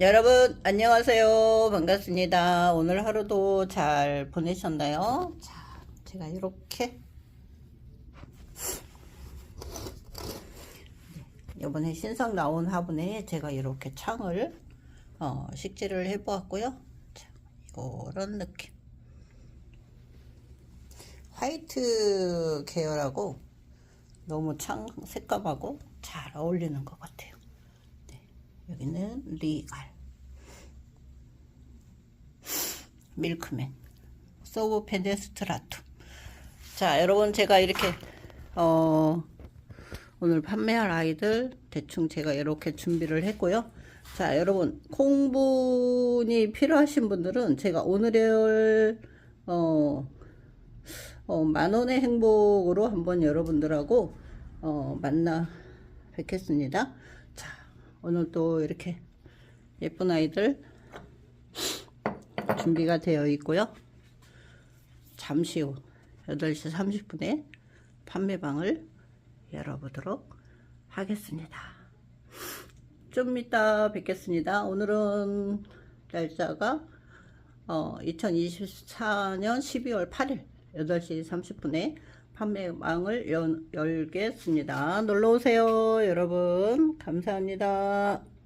여러분 안녕하세요. 반갑습니다. 오늘 하루도 잘 보내셨나요? 자 제가 이렇게. 네, 이번에 신상 나온 화분에 제가 이렇게 창을 어, 식재를 해 보았고요. 자, 이런 느낌 화이트 계열하고 너무 창 색감하고 잘 어울리는 것 같아요. 네, 여기는 리알 밀크맨. 소브 페데스트라투 자 여러분 제가 이렇게 어 오늘 판매할 아이들 대충 제가 이렇게 준비를 했고요. 자 여러분 콩분이 필요하신 분들은 제가 오늘을 어, 어 만원의 행복으로 한번 여러분들하고 어 만나 뵙겠습니다. 자 오늘 또 이렇게 예쁜 아이들 준비가 되어 있고요. 잠시 후 8시 30분에 판매방을 열어보도록 하겠습니다. 좀 이따 뵙겠습니다. 오늘은 날짜가 어, 2024년 12월 8일 8시 30분에 판매방을 연, 열겠습니다. 놀러오세요, 여러분. 감사합니다.